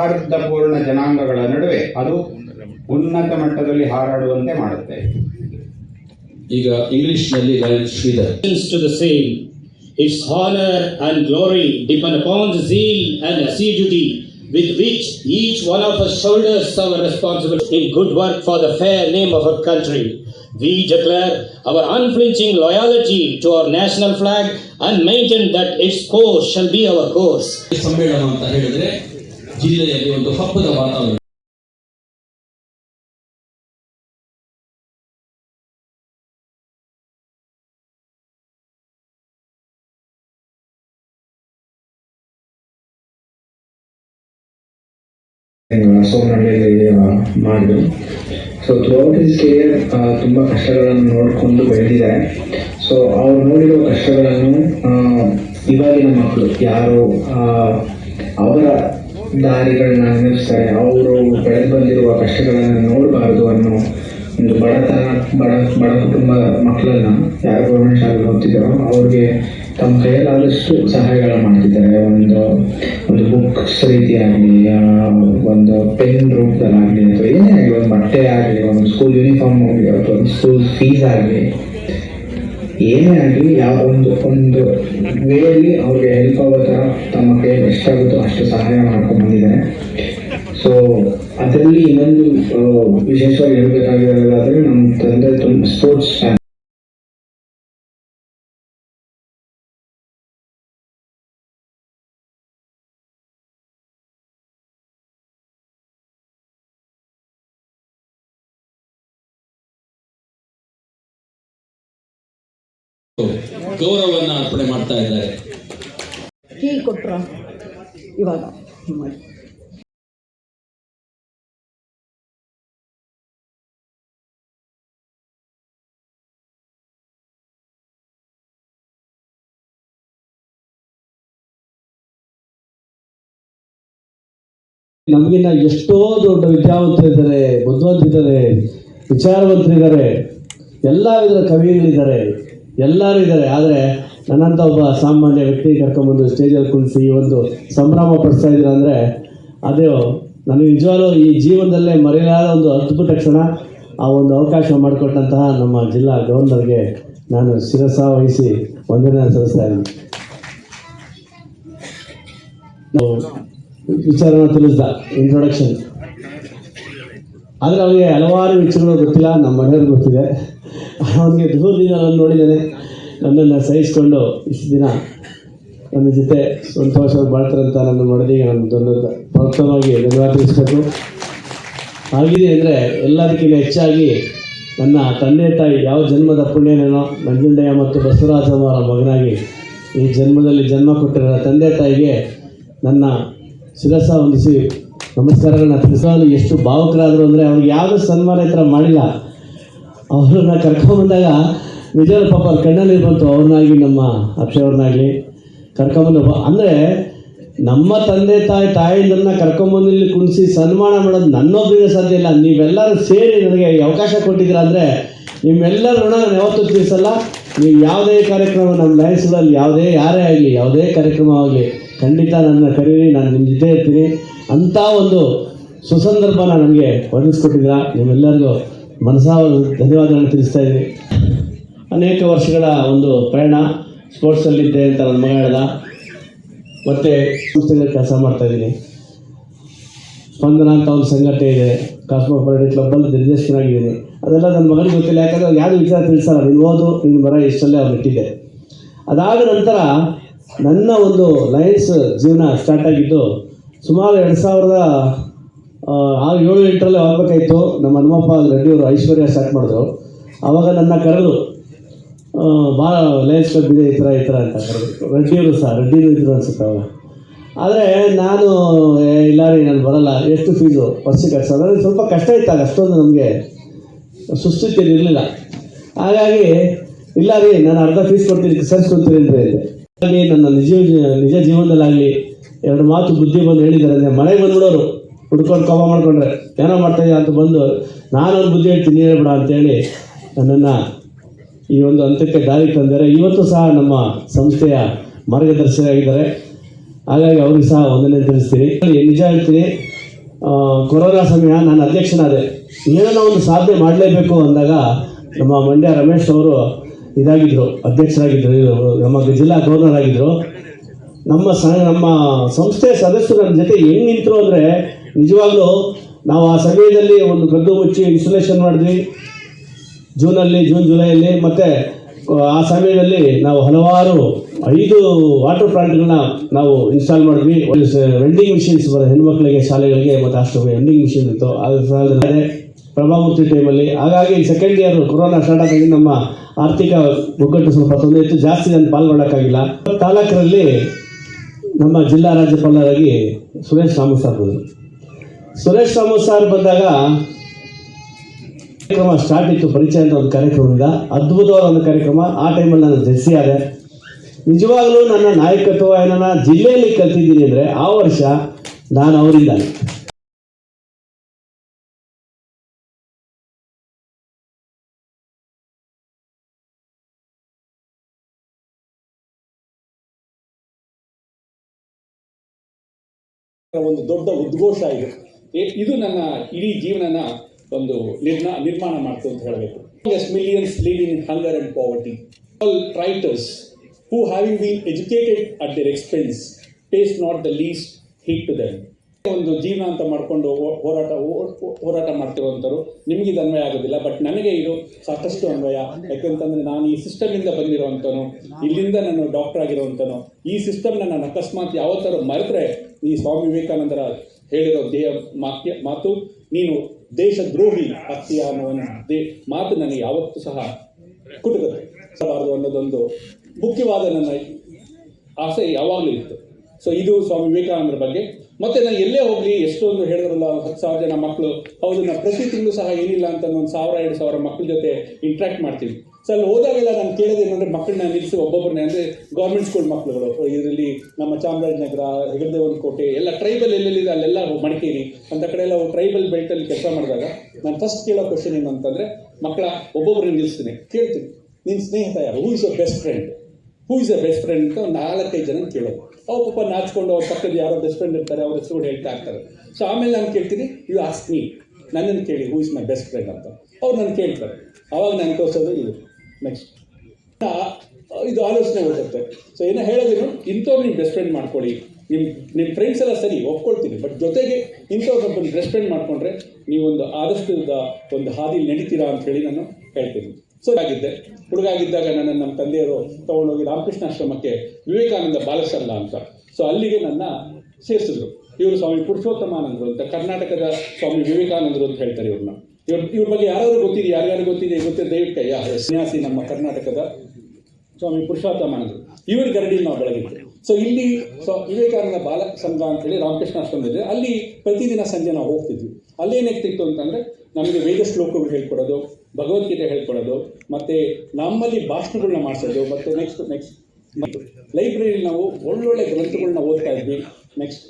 ಸೌಹಾರ್ದಪೂರ್ಣ ಜನಾಂಗಗಳ ನಡುವೆ ಅದು ಉನ್ನತ ಮಟ್ಟದಲ್ಲಿ ಹಾರಾಡುವಂತೆ ಮಾಡುತ್ತೆ ಈಗ ಇಂಗ್ಲಿಷ್ನಲ್ಲಿ Sridhar same. Its honor and glory depend upon the zeal and assiduity with which each one of us shoulders our responsibility in good work for the fair name of our country. We declare our unflinching loyalty to our national flag and maintain that its course shall be our course. ಜಿಲ್ಲೆಯಲ್ಲಿ ಒಂದು ಹಬ್ಬದ ವಾತಾವರಣ. ಸೋಮನಹಳ್ಳಿಯಲ್ಲಿ ಮಾಡಿದ್ರು. So throughout is care ತುಂಬ ಕಷ್ಟಗಳನ್ನು ನೋಡಿಕೊಂಡು ಬೆಳೆದಿದೆ. So ಅವ್ರು ನೋಡಿರೋ ಕಷ್ಟಗಳನ್ನು ಇವಾಗಿನ ಮಕ್ಕಳು ಯಾರು ಅವರ ದಾರಿಗಳನ್ನ ನಿರ್ಮಿಸ್ತಾರೆ. ಅವರು ಬೆಳೆದು ಬಂದಿರುವ ಕಷ್ಟಗಳನ್ನು ನೋಡಬಾರ್ದು ಅನ್ನೋ ಒಂದು ಬಡತನ, ಬಡ ಬಡ ಕುಟುಂಬದ ಮಕ್ಕಳನ್ನ ಯಾರು ಗೌರ್ಮೆಂಟ್ ಶಾಲೆಗೆ ಹೋಗ್ತಿದ್ದಾರೋ ಅವ್ರಿಗೆ ತಮ್ಮ ಕೈಯಲ್ಲಾದಷ್ಟು ಸಹಾಯಗಳ ಮಾಡ್ತಿದ್ದಾರೆ. ಒಂದು ಒಂದು ಬುಕ್ಸ್ ರೀತಿಯಾಗಲಿ ಒಂದು ಪೆನ್ ರೂಪದಲ್ಲಾಗಲಿ ಅಥವಾ ಏನೇ ಆಗಲಿ, ಒಂದು ಬಟ್ಟೆ ಆಗಲಿ, ಒಂದು ಸ್ಕೂಲ್ ಯೂನಿಫಾರ್ಮ್ ಆಗಲಿ, ಅಥವಾ ಒಂದು ಸ್ಕೂಲ್ ಫೀಸ್ ಆಗಲಿ ಏನೇ ಆಗಲಿ, ಯಾವ ಒಂದು ವೇಯಲ್ಲಿ ಅವ್ರಿಗೆ ಹೆಲ್ಪ್ ಆಗೋ ಥರ ತಮ್ಮ ಕೈಯಲ್ಲಿ ಎಷ್ಟಾಗುತ್ತೋ ಅಷ್ಟು ಸಹಾಯ ಮಾಡ್ಕೊಂಡು ಬಂದಿದ್ದಾರೆ. ಸೊ ಅದರಲ್ಲಿ ಇನ್ನೊಂದು ವಿಶೇಷವಾಗಿ ಹೇಳ್ಬೇಕಾಗಿರೋದಾದ್ರೆ ನಮ್ಮ ತಂದೆ ತುಂಬ ಸ್ಪೋರ್ಟ್ಸ್ ಗೌರವವನ್ನು ಅರ್ಪಣೆ ಮಾಡ್ತಾ ಇದ್ದಾರೆ. ಟೀ ಕೊಟ್ರ ಇವಾಗ ನಮಗಿನ್ನ ಎಷ್ಟೋ ದೊಡ್ಡ ವಿದ್ಯಾವಂತರಿದ್ದಾರೆ ಬುದ್ಧಿವಂತರಿದ್ದಾರೆ ವಿಚಾರವಂತರಿದ್ದಾರೆ ಎಲ್ಲ ವಿಧದ ಕವಿಗಳಿದ್ದಾರೆ. ಎಲ್ಲರೂ ಇದ್ದಾರೆ. ಆದರೆ ನನ್ನಂಥ ಒಬ್ಬ ಸಾಮಾನ್ಯ ವ್ಯಕ್ತಿ ಕರ್ಕೊಂಬಂದು ಸ್ಟೇಜಲ್ಲಿ ಕುಣಿಸಿ ಈ ಒಂದು ಸಂಭ್ರಮ ಪಡಿಸ್ತಾ ಇದ್ರು ಅಂದರೆ, ಅದು ನನಗೆ ನಿಜವಾಗ್ಲೂ ಈ ಜೀವನದಲ್ಲೇ ಮರೆಯಲಾದ ಒಂದು ಅದ್ಭುತ ಕ್ಷಣ, ಆ ಒಂದು ಅವಕಾಶ ಮಾಡಿಕೊಟ್ಟಂತಹ ನಮ್ಮ ಜಿಲ್ಲಾ ಗವರ್ನರ್ಗೆ ನಾನು ಶಿರಸ ವಹಿಸಿ ವಂದನೆ ಸಲ್ಲಿಸ್ತಾ ಇದ್ದೀನಿ. ನಾವು ವಿಚಾರನ ತಿಳಿಸ್ದ ಇಂಟ್ರೊಡಕ್ಷನ್ ಆದರೆ ಅವರಿಗೆ ಹಲವಾರು ವಿಚಾರಗಳು ಗೊತ್ತಿಲ್ಲ, ನಮ್ಮ ಮನೆಯವ್ರಿಗೆ ಗೊತ್ತಿದೆ. ಅವನಿಗೆ ದೂರದಿಂದ ನಾನು ನೋಡಿದ್ದೇನೆ. ನನ್ನನ್ನು ಸಹಿಸ್ಕೊಂಡು ಇಷ್ಟು ದಿನ ನನ್ನ ಜೊತೆ ಸಂತೋಷವಾಗಿ ಬಾಳ್ತಾರೆ ನನ್ನ ಮಡದಿಗೆ ನಾನು ದೊಡ್ಡ ಪ್ರಥಮವಾಗಿ ಧನ್ಯವಾದ ತಿಳಿಸ್ಬೇಕು. ಆಗಿದೆ ಅಂದರೆ ಎಲ್ಲದಕ್ಕಿಂತ ಹೆಚ್ಚಾಗಿ ನನ್ನ ತಂದೆ ತಾಯಿ ಯಾವ ಜನ್ಮದ ಪುಣ್ಯನೇನೋ ನಂಜುಂಡಯ್ಯ ಮತ್ತು ಬಸವರಾಜಮ್ಮರ ಮಗನಾಗಿ ಈ ಜನ್ಮದಲ್ಲಿ ಜನ್ಮ ಕೊಟ್ಟಿರೋ ತಂದೆ ತಾಯಿಗೆ ನನ್ನ ಶಿರಸ ಹೊಂದಿಸಿ ನಮಸ್ಕಾರಗಳನ್ನ ತಿಳಿಸಲು ಎಷ್ಟು ಭಾವುಕರಾದರು ಅಂದರೆ ಅವ್ರಿಗೆ ಯಾವುದೂ ಸನ್ಮಾನ ಈ ಥರ ಮಾಡಿಲ್ಲ. ಅವ್ರನ್ನ ಕರ್ಕೊಂಬಂದಾಗ ನಿಜವಾದ ಪಾಪ ಅವ್ರ ಕಣ್ಣಲ್ಲಿ ಬಂತು ಅವ್ರನ್ನಾಗಿ ನಮ್ಮ ಅಕ್ಷಯವ್ರನ್ನಾಗಲಿ ಕರ್ಕೊಂಬಂದು ಅಂದರೆ ನಮ್ಮ ತಂದೆ ತಾಯಿ ತಾಯಿಯನ್ನ ಕರ್ಕೊಂಬಂದಿಲ್ಲಿ ಕುಣಿಸಿ ಸನ್ಮಾನ ಮಾಡೋದು ನನ್ನೊಬ್ಬರಿಗೆ ಸಾಧ್ಯ ಇಲ್ಲ. ನೀವೆಲ್ಲರೂ ಸೇರಿ ನನಗೆ ಅವಕಾಶ ಕೊಟ್ಟಿದ್ದೀರಾ ಅಂದರೆ ನಿಮ್ಮೆಲ್ಲರ ಋಣ ನಾನು ಯಾವತ್ತೂ ತಿಳಿಸಲ್ಲ ನೀವು ಯಾವುದೇ ಕಾರ್ಯಕ್ರಮ ನಮ್ಮ ಲಯನ್ಸ್ಗಳಲ್ಲಿ ಯಾವುದೇ ಯಾರೇ ಆಗಲಿ, ಯಾವುದೇ ಕಾರ್ಯಕ್ರಮ ಆಗಲಿ, ಖಂಡಿತ ನನ್ನ ಕರೀರಿ, ನಾನು ನಿಮ್ಮ ಜೊತೆ ಇರ್ತೀನಿ. ಅಂಥ ಒಂದು ಸುಸಂದರ್ಭನ ನನಗೆ ಒದಗಿಸ್ಕೊಟ್ಟಿದ್ದೀರಾ. ನಿಮ್ಮೆಲ್ಲರಿಗೂ ಮನಸಾ ಧನ್ಯವಾದಗಳನ್ನು ತಿಳಿಸ್ತಾ ಇದ್ದೀನಿ. ಅನೇಕ ವರ್ಷಗಳ ಒಂದು ಪ್ರಯಾಣ ಸ್ಪೋರ್ಟ್ಸಲ್ಲಿದ್ದೆ ಅಂತ ನನ್ನ ಮಗ ಹೇಳ್ದ. ಮತ್ತು ಸಂಸ್ಥೆಗಳಲ್ಲಿ ಕೆಲಸ ಮಾಡ್ತಾಯಿದ್ದೀನಿ ಸ್ಪಂದನ ಅಂತ ಒಂದು ಸಂಘಟನೆ ಇದೆ. ಕಾಸ್ಮೋಪಾಲಿಟಿ ಕ್ಲಬ್ಬಲ್ಲಿ ನಿರ್ದೇಶಕನಾಗಿದ್ದೀನಿ ಅದೆಲ್ಲ ನನ್ನ ಮಗನಿಗೆ ಗೊತ್ತಿಲ್ಲ. ಯಾಕಂದರೆ ಅವ್ರು ಯಾವುದು ವಿಚಾರ ತಿಳಿಸಲ್ಲ ನೀನು ಓದು, ನೀನು ಬರ, ಇಷ್ಟಲ್ಲೇ ಅವ್ರು ಇಟ್ಟಿದ್ದೆ ಅದಾದ ನಂತರ ನನ್ನ ಒಂದು ಲಯನ್ಸ್ ಜೀವನ ಸ್ಟಾರ್ಟ್ ಆಗಿದ್ದು ಸುಮಾರು ಎರಡು ಸಾವಿರದ ಆ, ಏಳು ಎಂಟರಲ್ಲಿ ಆಗಬೇಕಾಯಿತು. ನಮ್ಮ ಹನುಮಪ್ಪ ರೆಡ್ಡಿಯವರು ಐಶ್ವರ್ಯ ಸ್ಟಾರ್ಟ್ ಮಾಡಿದ್ರು. ಆವಾಗ ನನ್ನ ಕರೆದು ಭಾಳ ಲಯನ್ಸ್ ಕ್ಲಬ್ ಇದೆ ಈ ಥರ ಈ ಥರ ಅಂತ ಕರೆದು ರೆಡ್ಡಿಯವರು ಸಹ ರೆಡ್ಡಿಯವರು ಇದ್ರು ಅನ್ಸುತ್ತೆ ಅವಾಗ. ಆದರೆ ನಾನು ಇಲ್ಲ ರೀ ನಾನು ಬರಲ್ಲ. ಎಷ್ಟು ಫೀಸು ವರ್ಷಕ್ಕೆ ಕಟ್ಸ ಸ್ವಲ್ಪ ಕಷ್ಟ ಇತ್ತಾಗ ಅಷ್ಟೊಂದು ನಮಗೆ ಸುಸ್ಥಿತಿಯಲ್ಲಿ ಇರಲಿಲ್ಲ. ಹಾಗಾಗಿ ಇಲ್ಲ ರೀ ನಾನು ಅರ್ಧ ಫೀಸ್ ಕೊಡ್ತೀನಿ ಸೇರಿಸ್ಕೊತೀನಿ ಅಂತ ಹೇಳಿದೆ ನನ್ನ ನಿಜ ನಿಜ ಜೀವನದಲ್ಲಾಗಲಿ ಎರಡು ಮಾತು ಬುದ್ಧಿ ಬಂದು ಹೇಳಿದ್ದಾರೆ ಅಂದರೆ ಮನೆಗೆ ಬಂದ್ಬಿಡೋರು. ಹುಡ್ಕೊಂಡು ಕೋಪ ಮಾಡ್ಕೊಂಡ್ರೆ, ಏನೋ ಮಾಡ್ತಾಯಿದ್ಯಾ ಅಂತ ಬಂದು ನಾನು ಒಂದು ಬುದ್ಧಿ ಹೇಳ್ತೀನಿ ಹೇಳ್ಬಿಡ ಬಿಡ ಅಂತೇಳಿ ನನ್ನನ್ನು ಈ ಒಂದು ಹಂತಕ್ಕೆ ದಾರಿ ತಂದರೆ ಇವತ್ತು ಸಹ ನಮ್ಮ ಸಂಸ್ಥೆಯ ಮಾರ್ಗದರ್ಶಿಯಾಗಿದ್ದಾರೆ. ಹಾಗಾಗಿ ಅವ್ರಿಗೆ ಸಹ ಒಂದನೇ ತಿಳಿಸ್ತೀನಿ. ನಿಜ ಹೇಳ್ತೀನಿ ಕೊರೋನಾ ಸಮಯ ನಾನು ಅಧ್ಯಕ್ಷನಾದೆ. ಏನೋ ಒಂದು ಸಾಧನೆ ಮಾಡಲೇಬೇಕು ಅಂದಾಗ ನಮ್ಮ ಮಂಡ್ಯ ರಮೇಶ್ ಅವರು ಇದಾಗಿದ್ದರು ಅಧ್ಯಕ್ಷರಾಗಿದ್ದರು ನಮ್ಮ ಜಿಲ್ಲಾ ಗವರ್ನರ್ ಆಗಿದ್ದರು ನಮ್ಮ ಸ, ನಮ್ಮ ಸಂಸ್ಥೆಯ ಸದಸ್ಯರ ಜೊತೆ ಹೆಂಗೆ ನಿಂತರು ಅಂದರೆ ನಿಜವಾಗ್ಲೂ ನಾವು ಆ ಸಮಯದಲ್ಲಿ ಒಂದು ಗದ್ದು ಮುಚ್ಚಿ ಇನ್ಸ್ಟಲೇಷನ್ ಮಾಡಿದ್ವಿ. ಜೂನಲ್ಲಿ, ಜೂನ್ ಜುಲೈಯಲ್ಲಿ ಮತ್ತು, ಆ ಸಮಯದಲ್ಲಿ ನಾವು ಹಲವಾರು ಐದು ವಾಟರ್ ಪ್ಲಾಂಟ್ಗಳನ್ನ ನಾವು ಇನ್ಸ್ಟಾಲ್ ಮಾಡಿದ್ವಿ. ವೆಂಡಿಂಗ್ ಮಿಷಿನ್ಸ್ ಬರೋ ಹೆಣ್ಮಕ್ಳಿಗೆ, ಶಾಲೆಗಳಿಗೆ ಮತ್ತು ಅಷ್ಟು ವೆಂಡಿಂಗ್ ಮಿಷಿನ್ ಇತ್ತು. ಸಾಲದಲ್ಲಿ ಪ್ರಭಾಮೂರ್ತಿ ಟೈಮಲ್ಲಿ ಹಾಗಾಗಿ ಸೆಕೆಂಡ್ ಇಯರ್ ಕೊರೋನಾ ಸ್ಟಾರ್ಟ್ ಆಗಿ ನಮ್ಮ ಆರ್ಥಿಕ ಒಗ್ಗಟ್ಟು ಸ್ವಲ್ಪ ತೊಂದರೆ ಇತ್ತು. ಜಾಸ್ತಿ ನಾನು ಪಾಲ್ಗೊಳ್ಳೋಕ್ಕಾಗಿಲ್ಲ. ತಾಲೂಕರಲ್ಲಿ ನಮ್ಮ ಜಿಲ್ಲಾ ರಾಜ್ಯಪಾಲರಾಗಿ ಸುರೇಶ್ ರಾಮು ಸರ್ ಬಂದರು. ಸುರೇಶ್ ಸ್ವಾಮಿ ಸರ್ ಬಂದಾಗ ಕಾರ್ಯಕ್ರಮ ಸ್ಟಾರ್ಟ್ ಇತ್ತು. ಪರಿಚಯ ಅಂತ ಒಂದು ಕಾರ್ಯಕ್ರಮದಿಂದ. ಅದ್ಭುತವಾದ ಒಂದು ಕಾರ್ಯಕ್ರಮ. ಆ ಟೈಮಲ್ಲಿ ನಾನು ಧರಿಸಿದ್ದಾರೆ ಆದೆ. ನಿಜವಾಗ್ಲೂ ನನ್ನ ನಾಯಕತ್ವ ಏನನ್ನ ಜಿಲ್ಲೆಯಲ್ಲಿ ಕಲ್ತಿದ್ದೀನಿ ಅಂದರೆ ಆ ವರ್ಷ ನಾನು ಅವರಿಂದ ಒಂದು ದೊಡ್ಡ ಉದ್ಘೋಷ ಇ- ಇದು ನನ್ನ ಇಡೀ ಜೀವನನ ಒಂದು ನಿರ್ಮಾ, ನಿರ್ಮಾಣ ಮಾಡ್ತು ಅಂತ ಹೇಳಬೇಕು. Millions living in hunger and poverty all writers who having been educated at their expense taste not the least hit to them ಒಂದು ಜೀವನ ಅಂತ ಮಾಡಿಕೊಂಡು ಹೋರಾಟ ಹೋರಾಟ ಮಾಡ್ತಿರುವಂಥವ್ರು ನಿಮಗೆ ಇದು ಅನ್ವಯ ಆಗೋದಿಲ್ಲ ಬಟ್ ನನಗೆ ಇದು ಸಾಕಷ್ಟು ಅನ್ವಯ. ಯಾಕಂತಂದರೆ ನಾನು ಈ ಸಿಸ್ಟಮಿಂದ ಬಂದಿರುವಂಥನು ಇಲ್ಲಿಂದ ನಾನು ಡಾಕ್ಟರ್ ಆಗಿರುವಂಥನು ಈ ಸಿಸ್ಟಮ್ನ ನಾನು ಅಕಸ್ಮಾತ್ ಯಾವತ್ತಾರು ಮರೆತರೆ, ಈ ಸ್ವಾಮಿ ವಿವೇಕಾನಂದರ ಹೇಳಿರೋ ದೇಹ ಮಾತ್ಯ ಮಾತು, ನೀನು ದೇಶದ್ರೋಹಿ ಆಗ್ತೀಯ ಅನ್ನೋ ಮಾತು ನನಗೆ ಯಾವತ್ತೂ ಸಹ ಕುಟುಕಬಾರದು ಬಾರದು ಅನ್ನೋದೊಂದು ಮುಖ್ಯವಾದ ನನ್ನ ಆಸೆ ಯಾವಾಗಲೂ ಇತ್ತು. ಸೊ ಇದು ಸ್ವಾಮಿ ವಿವೇಕಾನಂದರ ಬಗ್ಗೆ. ಮತ್ತೆ ನಾನು ಎಲ್ಲೇ ಹೋಗಲಿ, ಎಷ್ಟೊಂದು ಹೇಳಿದ್ರಲ್ಲ, ಹತ್ತು ಸಾವಿರ ಜನ ಮಕ್ಕಳು ಹೌದು ಪ್ರತಿ ತಿಂಗಳು ಸಹ ಏನಿಲ್ಲ ಅಂತ ಒಂದು ಸಾವಿರ, ಎರಡು ಸಾವಿರ ಮಕ್ಕಳ ಜೊತೆ ಇಂಟ್ರಾಕ್ಟ್ ಮಾಡ್ತೀವಿ. ಸೊ ಅಲ್ಲಿ ಹೋದಾಗೆಲ್ಲ ನಾನು ಕೇಳಿದೆ ಏನಂದ್ರೆ ಮಕ್ಕಳನ್ನ ನಿಲ್ಲಿಸಿ ಒಬ್ಬೊಬ್ಬರನ್ನೇ ಅಂದರೆ ಗೌರ್ಮೆಂಟ್ ಸ್ಕೂಲ್ ಮಕ್ಕಳುಗಳು. ಇದರಲ್ಲಿ ನಮ್ಮ ಚಾಮರಾಜನಗರ ಹೆಗರದೇವನ ಕೋಟೆ, ಎಲ್ಲ ಟ್ರೈಬಲ್ ಎಲ್ಲೆಲ್ಲಿದೆ ಅಲ್ಲೆಲ್ಲ ಮಡಿಕೇರಿ, ಅಂತ ಕಡೆ ಎಲ್ಲ ಟ್ರೈಬಲ್ ಬೆಲ್ಟಲ್ಲಿ ಕೆಲಸ ಮಾಡಿದಾಗ ನಾನು ಫಸ್ಟ್ ಕೇಳೋ ಕ್ವಶನ್ ಏನು ಮಕ್ಕಳ ಒಬ್ಬೊಬ್ಬರನ್ನ ನಿಲ್ಲಿಸ್ತೀನಿ. ಕೇಳ್ತೀನಿ. ನಿನ್ನ ಸ್ನೇಹಿತ ಯಾರು? Who is a best friend who is a best friend ಅಂತ ಒಂದು ನಾಲ್ಕೈದು ಜನ ಕೇಳೋದು. ಅವ್ರ ಪಾಪ ನಾಚ್ಕೊಂಡು ಅವ್ರ ಪಕ್ಕದ ಯಾರೋ ಬೆಸ್ಟ್ ಫ್ರೆಂಡ್ ಇರ್ತಾರೆ, ಅವ್ರ ಹೆಸರು ಹೇಳ್ತಾ ಇರ್ತಾರೆ. ಸೊ ಆಮೇಲೆ ನಾನು ಕೇಳ್ತೀನಿ ಯು ಆಸ್ಕ್ ಮೀ ನನ್ನನ್ನು ಕೇಳಿ who is my best friend ಅಂತ. ಅವ್ರು ನಾನು ಕೇಳ್ತಾರೆ. ಅವಾಗ ನಾನು ತೋರಿಸೋದು ಇದು. ನೆಕ್ಸ್ಟ್ ಇದು ಆಲೋಚನೆ ಹೋಗುತ್ತೆ ಸೊ ಏನೋ? ಹೇಳಿದ್ರು ಇಂಥವ್ರು ನೀವು ಬೆಸ್ಟ್ ಫ್ರೆಂಡ್ ಮಾಡ್ಕೊಳ್ಳಿ. ನಿಮ್ಮ ನಿಮ್ಮ ಫ್ರೆಂಡ್ಸ್ ಎಲ್ಲ ಸರಿ, ಒಪ್ಕೊಳ್ತೀನಿ. ಬಟ್ ಜೊತೆಗೆ ಇಂಥವ್ರನ್ನೊಬ್ಬರು ಬೆಸ್ಟ್ ಫ್ರೆಂಡ್ ಮಾಡಿಕೊಂಡ್ರೆ ನೀವೊಂದು ಆದಷ್ಟು ಒಂದು ಹಾದಿ ನಡೀತೀರಾ ಅಂತ ಹೇಳಿ ನಾನು ಹೇಳ್ತೀನಿ. ಸೊ ಆಗಿದ್ದೆ ಹುಡುಗ ಆಗಿದ್ದಾಗ ನನ್ನ, ನಮ್ಮ ತಂದೆಯವರು ತಗೊಂಡೋಗಿ ರಾಮಕೃಷ್ಣ ಆಶ್ರಮಕ್ಕೆ ವಿವೇಕಾನಂದ ಬಾಲಸಲ್ಲ ಅಂತ. ಸೊ ಅಲ್ಲಿಗೆ ನನ್ನ ಸೇರಿಸಿದ್ರು. ಇವರು ಸ್ವಾಮಿ ಪುರುಷೋತ್ತಮಾನಂದರು ಅಂತ. ಕರ್ನಾಟಕದ ಸ್ವಾಮಿ ವಿವೇಕಾನಂದರು ಅಂತ ಹೇಳ್ತಾರೆ ಇವ್ರನ್ನ. ಇವ್ರ ಇವ್ರ ಬಗ್ಗೆ ಯಾರಾದ್ರು ಗೊತ್ತಿದೆ ಯಾರ್ಯಾರು ಗೊತ್ತಿದೆ ಗೊತ್ತಿದೆ ದಯವಿಟ್ಟು ಯಾ ಸನ್ಯಾಸಿ ನಮ್ಮ ಕರ್ನಾಟಕದ ಸ್ವಾಮಿ ಪುರುಷೋತ್ತಮಾನಂದರು ಇವ್ರ ಗರಡಿಲಿ ನಾವು ಬೆಳಗಿದ್ದೆ. ಸೊ ಇಲ್ಲಿ ಸೊ ವಿವೇಕಾನಂದ ಬಾಲ ಸಂಘ ಅಂತೇಳಿ ರಾಮಕೃಷ್ಣ ಆಶ್ರಮದಿದೆ ಅಲ್ಲಿ ಪ್ರತಿದಿನ ಸಂಜೆ ನಾವು ಹೋಗ್ತಿದ್ವಿ. ಅಲ್ಲಿ ಅಲ್ಲೇನಾಗ್ತಿತ್ತು ಅಂತಂದರೆ ನಮಗೆ ವೇದ ಶ್ಲೋಕಗಳು ಹೇಳ್ಕೊಡೋದು, ಭಗವದ್ಗೀತೆ ಹೇಳ್ಕೊಡೋದು, ಮತ್ತು ನಮ್ಮಲ್ಲಿ ಭಾಷಣಗಳನ್ನ ಮಾಡಿಸೋದು, ಮತ್ತು ನೆಕ್ಸ್ಟ್ ನೆಕ್ಸ್ಟ್ ಲೈಬ್ರರಿಲಿ ನಾವು ಒಳ್ಳೊಳ್ಳೆ ಗ್ರಂಥಗಳನ್ನ ಓದ್ತಾ ಇದ್ವಿ. ನೆಕ್ಸ್ಟ್